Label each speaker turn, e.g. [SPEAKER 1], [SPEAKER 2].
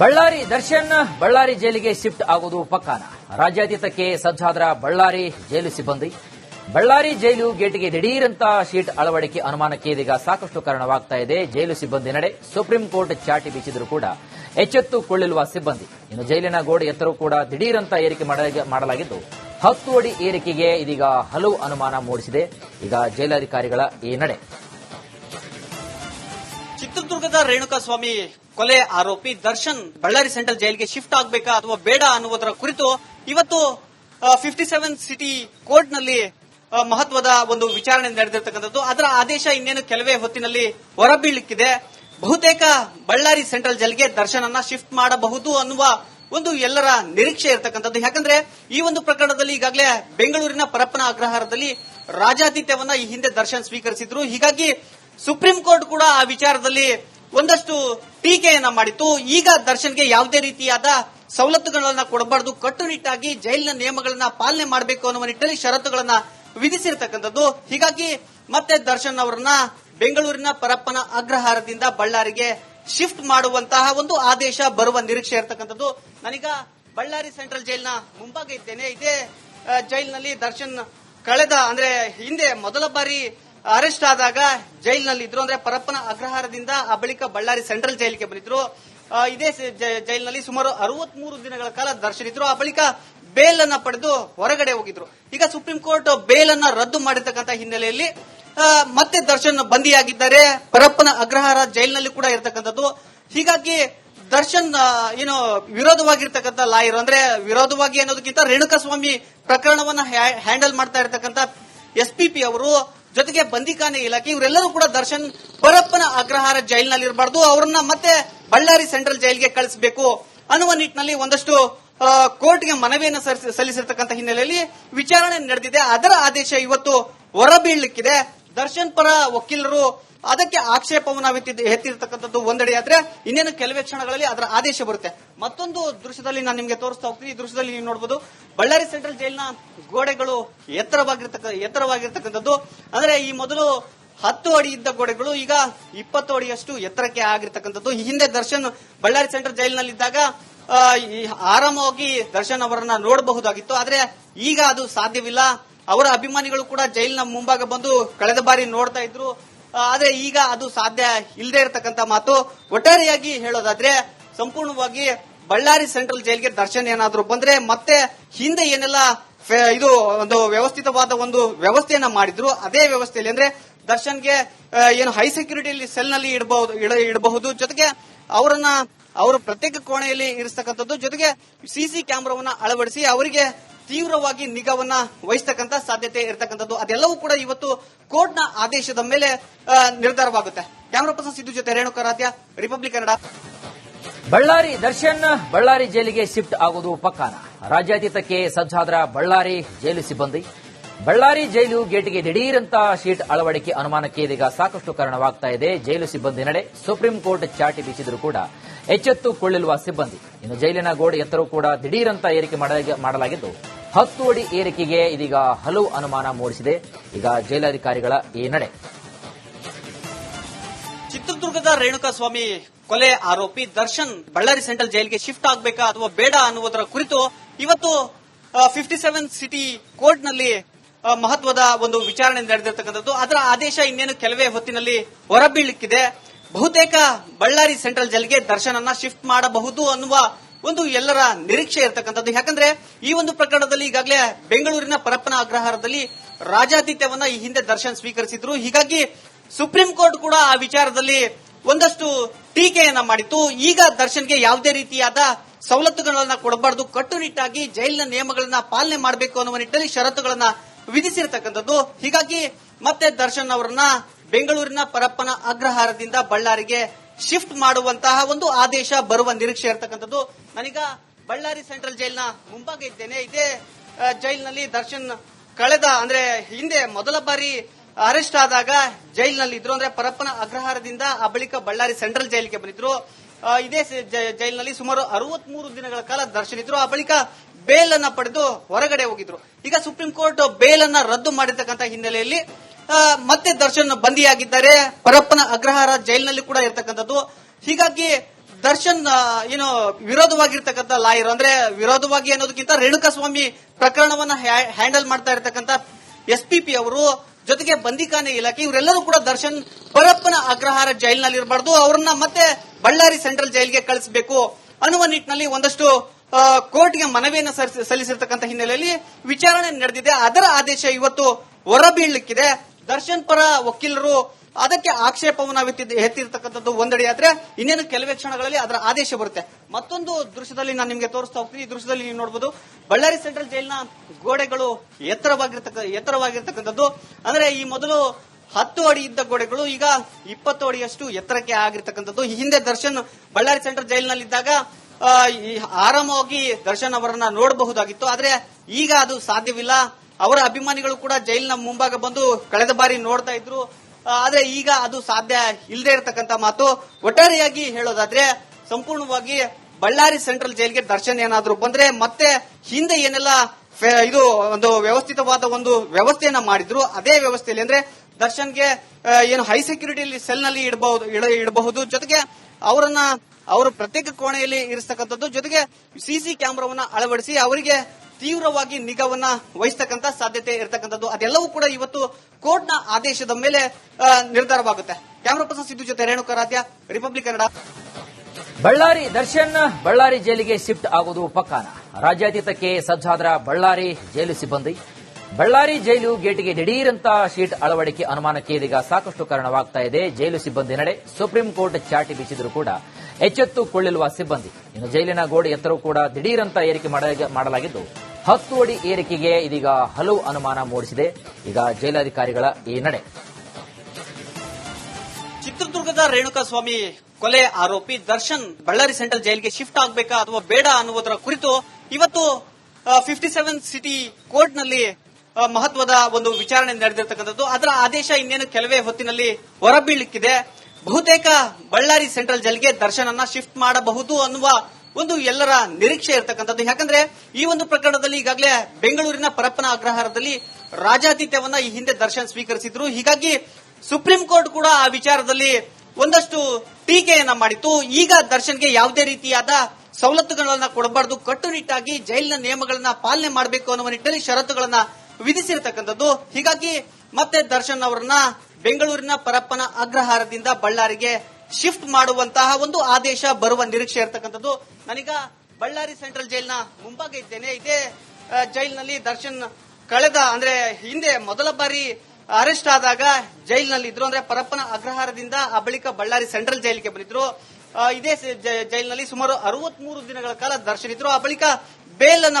[SPEAKER 1] ಬಳ್ಳಾರಿ ದರ್ಶನ್, ಬಳ್ಳಾರಿ ಜೈಲಿಗೆ ಶಿಫ್ಟ್ ಆಗುವುದು ಪಕ್ಕಾನ. ರಾಜ್ಯಾತೀತಕ್ಕೆ ಸಜ್ಜಾದ್ರ ಬಳ್ಳಾರಿ ಜೈಲು ಸಿಬ್ಬಂದಿ. ಬಳ್ಳಾರಿ ಜೈಲು ಗೇಟ್ಗೆ ದಿಢೀರಂತ ಶೀಟ್ ಅಳವಡಿಕೆ ಅನುಮಾನಕ್ಕೆ ಇದೀಗ ಸಾಕಷ್ಟು ಕಾರಣವಾಗ್ತಾ ಇದೆ. ಜೈಲು ಸಿಬ್ಬಂದಿ ನಡೆ ಸುಪ್ರೀಂ ಕೋರ್ಟ್ ಚಾಟಿ ಬೀಚಿದರೂ ಕೂಡ ಎಚ್ಚೆತ್ತುಕೊಳ್ಳಿರುವ ಸಿಬ್ಬಂದಿ. ಇನ್ನು ಜೈಲಿನ ಗೋಡೆ ಎತ್ತರೂ ಕೂಡ ದಿಢೀರಂತ ಏರಿಕೆ ಮಾಡಲಾಗಿ- ಮಾಡಲಾಗಿದ್ದು, ಹತ್ತು ಅಡಿ ಏರಿಕೆಗೆ ಇದೀಗ ಹಲವು ಅನುಮಾನ ಮೂಡಿಸಿದೆ. ಈಗ ಜೈಲಾಧಿಕಾರಿಗಳ ಈ ನಡೆ.
[SPEAKER 2] ಚಿತ್ರದುರ್ಗದ ರೇಣುಕಾ ಸ್ವಾಮಿ ಕೊಲೆ ಆರೋಪಿ ದರ್ಶನ್ ಬಳ್ಳಾರಿ ಸೆಂಟ್ರಲ್ ಜೈಲ್ಗೆ ಶಿಫ್ಟ್ ಆಗಬೇಕಾ ಅಥವಾ ಬೇಡ ಅನ್ನುವುದರ ಕುರಿತು ಇವತ್ತು ಫಿಫ್ಟಿ ಸೆವೆನ್ ಸಿಟಿ ಕೋರ್ಟ್ನಲ್ಲಿ ಮಹತ್ವದ ಒಂದು ವಿಚಾರಣೆ ನಡೆದಿರತಕ್ಕಂಥದ್ದು. ಅದರ ಆದೇಶ ಇನ್ನೇನು ಕೆಲವೇ ಹೊತ್ತಿನಲ್ಲಿ ಹೊರಬೀಳಿಕ್ಕಿದೆ ಬಹುತೇಕ ಬಳ್ಳಾರಿ ಸೆಂಟ್ರಲ್ ಜೈಲ್ಗೆ ದರ್ಶನನ್ನ ಶಿಫ್ಟ್ ಮಾಡಬಹುದು ಅನ್ನುವ ಒಂದು ಎಲ್ಲರ ನಿರೀಕ್ಷೆ ಇರತಕ್ಕಂಥದ್ದು. ಯಾಕಂದ್ರೆ ಈ ಒಂದು ಪ್ರಕರಣದಲ್ಲಿ ಈಗಾಗಲೇ ಬೆಂಗಳೂರಿನ ಪರಪ್ಪನ ಅಗ್ರಹಾರದಲ್ಲಿ ರಾಜಾತಿಥ್ಯವನ್ನ ಈ ಹಿಂದೆ ದರ್ಶನ್ ಸ್ವೀಕರಿಸಿದ್ರು. ಹೀಗಾಗಿ ಸುಪ್ರೀಂ ಕೋರ್ಟ್ ಕೂಡ ಆ ವಿಚಾರದಲ್ಲಿ ಒಂದಷ್ಟು ಟೀಕೆಯನ್ನ ಮಾಡಿತ್ತು. ಈಗ ದರ್ಶನ್ಗೆ ಯಾವುದೇ ರೀತಿಯಾದ ಸವಲತ್ತುಗಳನ್ನ ಕೊಡಬಾರದು. ಕಟ್ಟುನಿಟ್ಟಾಗಿ ಜೈಲಿನ ನಿಯಮಗಳನ್ನ ಪಾಲನೆ ಮಾಡಬೇಕು ಅನ್ನುವ ನಿಟ್ಟಿನಲ್ಲಿ ಷರತ್ತುಗಳನ್ನ ವಿಧಿಸಿರ್ತಕ್ಕಂಥದ್ದು. ಹೀಗಾಗಿ ಮತ್ತೆ ದರ್ಶನ್ ಅವರನ್ನ ಬೆಂಗಳೂರಿನ ಪರಪ್ಪನ ಅಗ್ರಹಾರದಿಂದ ಬಳ್ಳಾರಿಗೆ ಶಿಫ್ಟ್ ಮಾಡುವಂತಹ ಒಂದು ಆದೇಶ ಬರುವ ನಿರೀಕ್ಷೆ ಇರತಕ್ಕಂಥದ್ದು. ನಾನೀಗ ಬಳ್ಳಾರಿ ಸೆಂಟ್ರಲ್ ಜೈಲಿನ ಮುಂಭಾಗ ಇದ್ದೇನೆ. ಇದೇ ಜೈಲಿನಲ್ಲಿ ದರ್ಶನ್ ಕಳೆದ, ಅಂದ್ರೆ ಹಿಂದೆ ಮೊದಲ ಬಾರಿ ಅರೆಸ್ಟ್ ಆದಾಗ ಜೈಲಿನಲ್ಲಿ ಇದ್ರು ಅಂದ್ರೆ ಪರಪ್ಪನ ಅಗ್ರಹಾರದಿಂದ ಆ ಬಳಿಕ ಬಳ್ಳಾರಿ ಸೆಂಟ್ರಲ್ ಜೈಲಿಗೆ ಬಂದಿದ್ರು. ಇದೇ ಜೈಲಿನಲ್ಲಿ ಸುಮಾರು ಅರವತ್ಮೂರು ದಿನಗಳ ಕಾಲ ದರ್ಶನ್ ಇದ್ರು ಆ ಬಳಿಕ ಬೇಲ್ ಅನ್ನ ಪಡೆದು ಹೊರಗಡೆ ಹೋಗಿದ್ರು. ಈಗ ಸುಪ್ರೀಂ ಕೋರ್ಟ್ ಬೇಲ್ ಅನ್ನ ರದ್ದು ಮಾಡಿರ್ತಕ್ಕಂಥ ಹಿನ್ನೆಲೆಯಲ್ಲಿ ಮತ್ತೆ ದರ್ಶನ್ ಬಂದಿಯಾಗಿದ್ದಾರೆ. ಪರಪ್ಪನ ಅಗ್ರಹಾರ ಜೈಲಿನಲ್ಲಿ ಕೂಡ ಇರತಕ್ಕಂಥದ್ದು. ಹೀಗಾಗಿ ದರ್ಶನ್ ಏನು ವಿರೋಧವಾಗಿರ್ತಕ್ಕಂಥ ಲಾಯರ್ ಅಂದ್ರೆ ವಿರೋಧವಾಗಿ ಅನ್ನೋದಕ್ಕಿಂತ ರೇಣುಕಾಸ್ವಾಮಿ ಪ್ರಕರಣವನ್ನ ಹ್ಯಾಂಡಲ್ ಮಾಡ್ತಾ ಇರತಕ್ಕಂಥ ಎಸ್ ಪಿ ಪಿ ಅವರು ಜೊತೆಗೆ ಬಂದಿಖಾನೆ ಇಲಾಖೆ, ಇವರೆಲ್ಲರೂ ಕೂಡ ದರ್ಶನ್ ಬರಪ್ಪನ ಅಗ್ರಹಾರ ಜೈಲಿನಲ್ಲಿ ಇರಬಾರ್ದು ಅವರನ್ನ ಮತ್ತೆ ಬಳ್ಳಾರಿ ಸೆಂಟ್ರಲ್ ಜೈಲ್ಗೆ ಕಳಿಸಬೇಕು ಅನ್ನುವ ನಿಟ್ಟಿನಲ್ಲಿ ಒಂದಷ್ಟು ಕೋರ್ಟ್ಗೆ ಮನವಿಯನ್ನು ಸಲ್ಲಿಸಿರ್ತಕ್ಕಂಥ ಹಿನ್ನೆಲೆಯಲ್ಲಿ ವಿಚಾರಣೆ ನಡೆದಿದೆ. ಅದರ ಆದೇಶ ಇವತ್ತು ಹೊರಬೀಳಲಿಕ್ಕಿದೆ. ದರ್ಶನ್ ಪರ ವಕೀಲರು ಅದಕ್ಕೆ ಆಕ್ಷೇಪವನ್ನು ಎತ್ತಿರ್ತಕ್ಕಂಥದ್ದು ಒಂದೆಡೆ. ಆದ್ರೆ ಇನ್ನೇನು ಕೆಲವೇ ಕ್ಷಣಗಳಲ್ಲಿ ಅದರ ಆದೇಶ ಬರುತ್ತೆ. ಮತ್ತೊಂದು ದೃಶ್ಯದಲ್ಲಿ ನಾನು ನಿಮಗೆ ತೋರಿಸ್ತಾ ಹೋಗ್ತೀನಿ. ಈ ದೃಶ್ಯದಲ್ಲಿ ನೀವು ನೋಡಬಹುದು ಬಳ್ಳಾರಿ ಸೆಂಟ್ರಲ್ ಜೈಲ್ನ ಗೋಡೆಗಳು ಎತ್ತರವಾಗಿರ್ತಕ್ಕ ಎತ್ತರವಾಗಿರ್ತಕ್ಕಂಥದ್ದು. ಅಂದ್ರೆ ಈ ಮೊದಲು ಹತ್ತು ಅಡಿ ಇದ್ದ ಗೋಡೆಗಳು, ಈಗ ಇಪ್ಪತ್ತು ಅಡಿಯಷ್ಟು ಎತ್ತರಕ್ಕೆ ಆಗಿರ್ತಕ್ಕಂಥದ್ದು. ಹಿಂದೆ ದರ್ಶನ್ ಬಳ್ಳಾರಿ ಸೆಂಟ್ರಲ್ ಜೈಲಿನಲ್ಲಿದ್ದಾಗ ಆರಾಮವಾಗಿ ದರ್ಶನ್ ಅವರನ್ನ ನೋಡಬಹುದಾಗಿತ್ತು. ಆದ್ರೆ ಈಗ ಅದು ಸಾಧ್ಯವಿಲ್ಲ. ಅವರ ಅಭಿಮಾನಿಗಳು ಕೂಡ ಜೈಲಿನ ಮುಂಭಾಗ ಬಂದು ಕಳೆದ ಬಾರಿ ನೋಡ್ತಾ ಇದ್ರು. ಆದ್ರೆ ಈಗ ಅದು ಸಾಧ್ಯ ಇಲ್ಲದೆ ಇರತಕ್ಕಂತ ಮಾತು. ಒಟ್ಟಾರೆಯಾಗಿ ಹೇಳೋದಾದ್ರೆ, ಸಂಪೂರ್ಣವಾಗಿ ಬಳ್ಳಾರಿ ಸೆಂಟ್ರಲ್ ಜೈಲ್ಗೆ ದರ್ಶನ್ ಏನಾದ್ರು ಬಂದ್ರೆ ಮತ್ತೆ ಹಿಂದೆ ಏನೆಲ್ಲ ಇದು ಒಂದು ವ್ಯವಸ್ಥಿತವಾದ ಒಂದು ವ್ಯವಸ್ಥೆಯನ್ನ ಮಾಡಿದ್ರು, ಅದೇ ವ್ಯವಸ್ಥೆಯಲ್ಲಿ ಅಂದ್ರೆ ದರ್ಶನ್ಗೆ ಏನು ಹೈ ಸೆಕ್ಯೂರಿಟಿ ಸೆಲ್ನಲ್ಲಿ ಇಡಬಹುದು, ಇಡ- ಇಡಬಹುದು. ಜೊತೆಗೆ ಅವರನ್ನ, ಅವರು ಪ್ರತ್ಯೇಕ ಕೋಣೆಯಲ್ಲಿ ಇರಿಸ್ತಕ್ಕಂಥದ್ದು. ಜೊತೆಗೆ ಸಿಸಿ ಕ್ಯಾಮೆರಾವನ್ನ ಅಳವಡಿಸಿ ಅವರಿಗೆ ತೀವ್ರವಾಗಿ ನಿಗಾವನ್ನ ವಹಿಸ್ತಕ್ಕಂತ ಸಾಧ್ಯತೆ ಇರತಕ್ಕಂಥದ್ದು. ಅದೆಲ್ಲವೂ ಕೂಡ ಇವತ್ತು ಕೋರ್ಟ್ನ ಆದೇಶದ ಮೇಲೆ ನಿರ್ಧಾರವಾಗುತ್ತೆ. ಕ್ಯಾಮರಾ ಪರ್ಸನ್ ಸಿದ್ದು ಜೊತೆ ರೇಣುಕರಾಧ್ಯ ರಿಪಬ್ಲಿಕ್ ಕನ್ನಡ.
[SPEAKER 1] ಬಳ್ಳಾರಿ ದರ್ಶನ್, ಬಳ್ಳಾರಿ ಜೈಲಿಗೆ ಶಿಫ್ಟ್ ಆಗುವುದು ಪಕ್ಕಾನ? ರಾಜ್ಯಾತೀತಕ್ಕೆ ಸಜ್ಜಾದ್ರ ಬಳ್ಳಾರಿ ಜೈಲು ಸಿಬ್ಬಂದಿ. ಬಳ್ಳಾರಿ ಜೈಲು ಗೇಟ್ಗೆ ದಿಢೀರಂತ ಶೀಟ್ ಅಳವಡಿಕೆ ಅನುಮಾನಕ್ಕೆ ಇದೀಗ ಸಾಕಷ್ಟು ಕಾರಣವಾಗ್ತಾ ಇದೆ. ಜೈಲು ಸಿಬ್ಬಂದಿ ನಡೆ ಸುಪ್ರೀಂ ಕೋರ್ಟ್ ಚಾಟಿ ಬೀಸಿದರೂ ಕೂಡ ಎಚ್ಚೆತ್ತುಕೊಳ್ಳಿರುವ ಸಿಬ್ಬಂದಿ. ಇನ್ನು ಜೈಲಿನ ಗೋಡೆ ಎತ್ತರೂ ಕೂಡ ದಿಢೀರಂತ ಏರಿಕೆ ಮಾಡಲಾಗಿ- ಮಾಡಲಾಗಿದ್ದು ಹತ್ತು ಅಡಿ ಏರಿಕೆಗೆ ಇದೀಗ ಹಲವು ಅನುಮಾನ ಮೂಡಿಸಿದೆ. ಈಗ ಜೈಲಾಧಿಕಾರಿಗಳ ಈ ನಡೆ.
[SPEAKER 2] ಚಿತ್ರದುರ್ಗದ ರೇಣುಕಾ ಸ್ವಾಮಿ ಕೊಲೆ ಆರೋಪಿ ದರ್ಶನ್ ಬಳ್ಳಾರಿ ಸೆಂಟ್ರಲ್ ಜೈಲ್ಗೆ ಶಿಫ್ಟ್ ಆಗಬೇಕಾ ಅಥವಾ ಬೇಡ ಅನ್ನುವುದರ ಕುರಿತು ಇವತ್ತು ಫಿಫ್ಟಿ ಸೆವೆನ್ ಸಿಟಿ ಕೋರ್ಟ್ನಲ್ಲಿ ಮಹತ್ವದ ಒಂದು ವಿಚಾರಣೆ ನಡೆದಿರ್ತಕ್ಕಂಥದ್ದು. ಅದರ ಆದೇಶ ಇನ್ನೇನು ಕೆಲವೇ ಹೊತ್ತಿನಲ್ಲಿ ಹೊರಬೀಳಲಿಕ್ಕಿದೆ. ಬಹುತೇಕ ಬಳ್ಳಾರಿ ಸೆಂಟ್ರಲ್ ಜೈಲ್ಗೆ ದರ್ಶನನ್ನ ಶಿಫ್ಟ್ ಮಾಡಬಹುದು ಅನ್ನುವ ಒಂದು ಎಲ್ಲರ ನಿರೀಕ್ಷೆ ಇರತಕ್ಕಂಥದ್ದು. ಯಾಕಂದ್ರೆ ಈ ಒಂದು ಪ್ರಕರಣದಲ್ಲಿ ಈಗಾಗಲೇ ಬೆಂಗಳೂರಿನ ಪರಪ್ಪನ ಅಗ್ರಹಾರದಲ್ಲಿ ರಾಜಾತಿಥ್ಯವನ್ನ ಈ ಹಿಂದೆ ದರ್ಶನ್ ಸ್ವೀಕರಿಸಿದ್ರು. ಹೀಗಾಗಿ ಸುಪ್ರೀಂ ಕೋರ್ಟ್ ಕೂಡ ಆ ವಿಚಾರದಲ್ಲಿ ಒಂದಷ್ಟು ಟೀಕೆಯನ್ನ ಮಾಡಿತ್ತು. ಈಗ ದರ್ಶನ್ಗೆ ಯಾವುದೇ ರೀತಿಯಾದ ಸವಲತ್ತುಗಳನ್ನ ಕೊಡಬಾರದು. ಕಟ್ಟುನಿಟ್ಟಾಗಿ ಜೈಲಿನ ನಿಯಮಗಳನ್ನ ಪಾಲನೆ ಮಾಡಬೇಕು ಅನ್ನುವ ನಿಟ್ಟಿನಲ್ಲಿ ಷರತ್ತುಗಳನ್ನ ವಿಧಿಸಿರತಕ್ಕಂಥದ್ದು. ಹೀಗಾಗಿ ಮತ್ತೆ ದರ್ಶನ್ ಅವರನ್ನ ಬೆಂಗಳೂರಿನ ಪರಪ್ಪನ ಅಗ್ರಹಾರದಿಂದ ಬಳ್ಳಾರಿಗೆ ಶಿಫ್ಟ್ ಮಾಡುವಂತಹ ಒಂದು ಆದೇಶ ಬರುವ ನಿರೀಕ್ಷೆ ಇರತಕ್ಕಂಥದ್ದು. ನಾನೀಗ ಬಳ್ಳಾರಿ ಸೆಂಟ್ರಲ್ ಜೈಲಿನ ಮುಂಭಾಗ ಇದ್ದೇನೆ. ಇದೇ ಜೈಲ್ನಲ್ಲಿ ದರ್ಶನ್ ಕಳೆದ, ಅಂದ್ರೆ ಹಿಂದೆ ಮೊದಲ ಬಾರಿ ಅರೆಸ್ಟ್ ಆದಾಗ ಜೈಲಿನಲ್ಲಿ ಇದ್ರು, ಅಂದ್ರೆ ಪರಪ್ಪನ ಅಗ್ರಹಾರದಿಂದ ಆ ಬಳಿಕ ಬಳ್ಳಾರಿ ಸೆಂಟ್ರಲ್ ಜೈಲಿಗೆ ಬಂದಿದ್ರು. ಇದೇ ಜೈಲ್ನಲ್ಲಿ ಸುಮಾರು ಅರವತ್ಮೂರು ದಿನಗಳ ಕಾಲ ದರ್ಶನ ಇದ್ರು. ಆ ಬಳಿಕ ಬೇಲ್ ಅನ್ನ ಪಡೆದು ಹೊರಗಡೆ ಹೋಗಿದ್ರು. ಈಗ ಸುಪ್ರೀಂ ಕೋರ್ಟ್ ಬೇಲ್ ಅನ್ನ ರದ್ದು ಮಾಡಿರ್ತಕ್ಕಂಥ ಹಿನ್ನೆಲೆಯಲ್ಲಿ ಮತ್ತೆ ದರ್ಶನ್ ಬಂದಿಯಾಗಿದ್ದಾರೆ. ಪರಪ್ಪನ ಅಗ್ರಹಾರ ಜೈಲಿನಲ್ಲಿ ಕೂಡ ಇರತಕ್ಕಂಥದ್ದು. ಹೀಗಾಗಿ ದರ್ಶನ್ ಏನು ವಿರೋಧವಾಗಿರ್ತಕ್ಕಂಥ ಲಾಯರ್, ಅಂದ್ರೆ ವಿರೋಧವಾಗಿ ಅನ್ನೋದಕ್ಕಿಂತ ರೇಣುಕಾಸ್ವಾಮಿ ಪ್ರಕರಣವನ್ನ ಹ್ಯಾಂಡಲ್ ಮಾಡ್ತಾ ಇರತಕ್ಕಂಥ ಎಸ್ ಪಿ ಪಿ ಅವರು, ಜೊತೆಗೆ ಬಂದಿಖಾನೆ ಇಲಾಖೆ, ಇವರೆಲ್ಲರೂ ಕೂಡ ದರ್ಶನ್ ಪರಪ್ಪನ ಅಗ್ರಹಾರ ಜೈಲಿನಲ್ಲಿ ಇರಬಾರ್ದು. ಅವರನ್ನ ಮತ್ತೆ ಬಳ್ಳಾರಿ ಸೆಂಟ್ರಲ್ ಜೈಲಿಗೆ ಕಳಿಸಬೇಕು ಅನ್ನುವ ನಿಟ್ಟಿನಲ್ಲಿ ಒಂದಷ್ಟು ಕೋರ್ಟ್ಗೆ ಮನವಿಯನ್ನು ಸಲ್ಲಿಸಿ- ಸಲ್ಲಿಸಿರ್ತಕ್ಕಂಥ ಹಿನ್ನೆಲೆಯಲ್ಲಿ ವಿಚಾರಣೆ ನಡೆದಿದೆ. ಅದರ ಆದೇಶ ಇವತ್ತು ಹೊರಬೀಳ್ಲಿಕ್ಕಿದೆ. ದರ್ಶನ್ ಪರ ವಕೀಲರು ಅದಕ್ಕೆ ಆಕ್ಷೇಪವನ್ನು ಎತ್ತಿರ್ತಕ್ಕಂಥದ್ದು ಒಂದೆಡೆ. ಆದ್ರೆ ಇನ್ನೇನು ಕೆಲವೇ ಕ್ಷಣಗಳಲ್ಲಿ ಅದರ ಆದೇಶ ಬರುತ್ತೆ. ಮತ್ತೊಂದು ದೃಶ್ಯದಲ್ಲಿ ನಾನು ನಿಮಗೆ ತೋರಿಸ್ತಾ ಹೋಗ್ತೀನಿ. ಈ ದೃಶ್ಯದಲ್ಲಿ ನೀವು ನೋಡಬಹುದು ಬಳ್ಳಾರಿ ಸೆಂಟ್ರಲ್ ಜೈಲಿನ ಗೋಡೆಗಳು ಎತ್ತರವಾಗಿರ್ತಕ್ಕ ಎತ್ತರವಾಗಿರ್ತಕ್ಕಂಥದ್ದು. ಅಂದ್ರೆ ಈ ಮೊದಲು ಹತ್ತು ಅಡಿ ಇದ್ದ ಗೋಡೆಗಳು, ಈಗ ಇಪ್ಪತ್ತು ಅಡಿಯಷ್ಟು ಎತ್ತರಕ್ಕೆ ಆಗಿರ್ತಕ್ಕಂಥದ್ದು. ಹಿಂದೆ ದರ್ಶನ್ ಬಳ್ಳಾರಿ ಸೆಂಟ್ರಲ್ ಜೈಲಿನಲ್ಲಿದ್ದಾಗ ಆರಾಮವಾಗಿ ದರ್ಶನ್ ಅವರನ್ನ ನೋಡಬಹುದಾಗಿತ್ತು. ಆದ್ರೆ ಈಗ ಅದು ಸಾಧ್ಯವಿಲ್ಲ. ಅವರ ಅಭಿಮಾನಿಗಳು ಕೂಡ ಜೈಲಿನ ಮುಂಭಾಗ ಬಂದು ಕಳೆದ ಬಾರಿ ನೋಡ್ತಾ ಇದ್ರು. ಆದ್ರೆ ಈಗ ಅದು ಸಾಧ್ಯ ಇಲ್ಲದೆ ಇರತಕ್ಕಂತ ಮಾತು. ಒಟ್ಟಾರೆಯಾಗಿ ಹೇಳೋದಾದ್ರೆ, ಸಂಪೂರ್ಣವಾಗಿ ಬಳ್ಳಾರಿ ಸೆಂಟ್ರಲ್ ಜೈಲ್ಗೆ ದರ್ಶನ್ ಏನಾದ್ರು ಬಂದ್ರೆ ಮತ್ತೆ ಹಿಂದೆ ಏನೆಲ್ಲ ಇದು ಒಂದು ವ್ಯವಸ್ಥಿತವಾದ ಒಂದು ವ್ಯವಸ್ಥೆಯನ್ನ ಮಾಡಿದ್ರು, ಅದೇ ವ್ಯವಸ್ಥೆಯಲ್ಲಿ ಅಂದ್ರೆ ದರ್ಶನ್ಗೆ ಏನು ಹೈ ಸೆಕ್ಯೂರಿಟಿ ಸೆಲ್ನಲ್ಲಿ ಇಡಬಹುದು, ಇಡ- ಇಡಬಹುದು. ಜೊತೆಗೆ ಅವರನ್ನ, ಅವರು ಪ್ರತ್ಯೇಕ ಕೋಣೆಯಲ್ಲಿ ಇರಿಸತಕ್ಕಂಥದ್ದು. ಜೊತೆಗೆ ಸಿಸಿ ಕ್ಯಾಮೆರಾವನ್ನ ಅಳವಡಿಸಿ ಅವರಿಗೆ ತೀವ್ರವಾಗಿ ನಿಗಾವನ್ನ ವಹಿಸ್ತಕ್ಕಂತ ಸಾಧ್ಯತೆ ಇರತಕ್ಕಂಥದ್ದು. ಅದೆಲ್ಲವೂ ಕೂಡ ಇವತ್ತು ಕೋರ್ಟ್ನ ಆದೇಶದ ಮೇಲೆ ನಿರ್ಧಾರವಾಗುತ್ತೆ. ಕ್ಯಾಮರಾ ಪರ್ಸನ್ ಸಿದ್ದು ಜೊತೆ ರೇಣುಕರಾಧ್ಯ ರಿಪಬ್ಲಿಕ್ ಕನ್ನಡ.
[SPEAKER 1] ಬಳ್ಳಾರಿ ದರ್ಶನ್, ಬಳ್ಳಾರಿ ಜೈಲಿಗೆ ಶಿಫ್ಟ್ ಆಗುವುದು ಪಕ್ಕಾನ? ರಾಜ್ಯಾತೀತಕ್ಕೆ ಸಜ್ಜಾದ್ರ ಬಳ್ಳಾರಿ ಜೈಲು ಸಿಬ್ಬಂದಿ. ಬಳ್ಳಾರಿ ಜೈಲು ಗೇಟಿಗೆ ದಿಢೀರಂತ ಶೀಟ್ ಅಳವಡಿಕೆ ಅನುಮಾನಕ್ಕೆ ಇದೀಗ ಸಾಕಷ್ಟು ಕಾರಣವಾಗ್ತಾ ಇದೆ. ಜೈಲು ಸಿಬ್ಬಂದಿ ನಡೆ ಸುಪ್ರೀಂ ಕೋರ್ಟ್ ಚಾಟಿ ಬೀಸಿದರೂ ಕೂಡ ಎಚ್ಚೆತ್ತುಕೊಳ್ಳಿರುವ ಸಿಬ್ಬಂದಿ. ಇನ್ನು ಜೈಲಿನ ಗೋಡೆ ಎತ್ತರವೂ ಕೂಡ ದಿಢೀರಂತ ಏರಿಕೆ ಮಾಡ- ಮಾಡಲಾಗಿದ್ದು ಹತ್ತು ಅಡಿ ಏರಿಕೆಗೆ ಇದೀಗ ಹಲವು ಅನುಮಾನ ಮೂಡಿಸಿದೆ. ಈಗ ಜೈಲಾಧಿಕಾರಿಗಳ ಈ ನಡೆ.
[SPEAKER 2] ಚಿತ್ರದುರ್ಗದ ರೇಣುಕಾ ಸ್ವಾಮಿ ಕೊಲೆ ಆರೋಪಿ ದರ್ಶನ್ ಬಳ್ಳಾರಿ ಸೆಂಟ್ರಲ್ ಜೈಲ್ಗೆ ಶಿಫ್ಟ್ ಆಗಬೇಕಾ ಅಥವಾ ಬೇಡ ಅನ್ನುವುದರ ಕುರಿತು ಇವತ್ತು ಫಿಫ್ಟಿ ಸೆವೆನ್ ಸಿಟಿ ಕೋರ್ಟ್ನಲ್ಲಿ ಮಹತ್ವದ ಒಂದು ವಿಚಾರಣೆ ನಡೆದಿರತಕ್ಕಂಥದ್ದು. ಅದರ ಆದೇಶ ಇನ್ನೇನು ಕೆಲವೇ ಹೊತ್ತಿನಲ್ಲಿ ಹೊರಬೀಳಿಕ್ಕಿದೆ ಬಹುತೇಕ ಬಳ್ಳಾರಿ ಸೆಂಟ್ರಲ್ ಜೈಲ್ಗೆ ದರ್ಶನನ್ನ ಶಿಫ್ಟ್ ಮಾಡಬಹುದು ಅನ್ನುವ ಒಂದು ಎಲ್ಲರ ನಿರೀಕ್ಷೆ ಇರತಕ್ಕಂಥದ್ದು. ಯಾಕಂದ್ರೆ ಈ ಒಂದು ಪ್ರಕರಣದಲ್ಲಿ ಈಗಾಗಲೇ ಬೆಂಗಳೂರಿನ ಪರಪ್ಪನ ಅಗ್ರಹಾರದಲ್ಲಿ ರಾಜಾತಿಥ್ಯವನ್ನ ಈ ಹಿಂದೆ ದರ್ಶನ್ ಸ್ವೀಕರಿಸಿದ್ರು. ಹೀಗಾಗಿ ಸುಪ್ರೀಂ ಕೋರ್ಟ್ ಕೂಡ ಆ ವಿಚಾರದಲ್ಲಿ ಒಂದಷ್ಟು ಟೀಕೆಯನ್ನ ಮಾಡಿತ್ತು. ಈಗ ದರ್ಶನ್ಗೆ ಯಾವುದೇ ರೀತಿಯಾದ ಸವಲತ್ತುಗಳನ್ನ ಕೊಡಬಾರದು. ಕಟ್ಟುನಿಟ್ಟಾಗಿ ಜೈಲಿನ ನಿಯಮಗಳನ್ನ ಪಾಲನೆ ಮಾಡಬೇಕು ಅನ್ನುವ ನಿಟ್ಟಿನಲ್ಲಿ ಷರತ್ತುಗಳನ್ನ ವಿಧಿಸಿರತಕ್ಕಂಥದ್ದು. ಹೀಗಾಗಿ ಮತ್ತೆ ದರ್ಶನ್ ಅವರನ್ನ ಬೆಂಗಳೂರಿನ ಪರಪ್ಪನ ಅಗ್ರಹಾರದಿಂದ ಬಳ್ಳಾರಿಗೆ ಶಿಫ್ಟ್ ಮಾಡುವಂತಹ ಒಂದು ಆದೇಶ ಬರುವ ನಿರೀಕ್ಷೆ ಇರತಕ್ಕಂಥದ್ದು. ನಾನೀಗ ಬಳ್ಳಾರಿ ಸೆಂಟ್ರಲ್ ಜೈಲ್ನ ಮುಂಭಾಗ ಇದ್ದೇನೆ ಇದೇ ಜೈಲ್ನಲ್ಲಿ ದರ್ಶನ್ ಕಳೆದ, ಅಂದ್ರೆ ಹಿಂದೆ ಮೊದಲ ಬಾರಿ ಅರೆಸ್ಟ್ ಆದಾಗ ಜೈಲ್ನಲ್ಲಿ ಇದ್ರು ಅಂದ್ರೆ ಪರಪ್ಪನ ಅಗ್ರಹಾರದಿಂದ ಆ ಬಳಿಕ ಬಳ್ಳಾರಿ ಸೆಂಟ್ರಲ್ ಜೈಲಿಗೆ ಬಂದಿದ್ರು. ಇದೇ ಜೈಲ್ನಲ್ಲಿ ಸುಮಾರು ಅರವತ್ಮೂರು ದಿನಗಳ ಕಾಲ ದರ್ಶನ್ ಇದ್ರು. ಆ ಬಳಿಕ ಬೇಲ್ ಅನ್ನ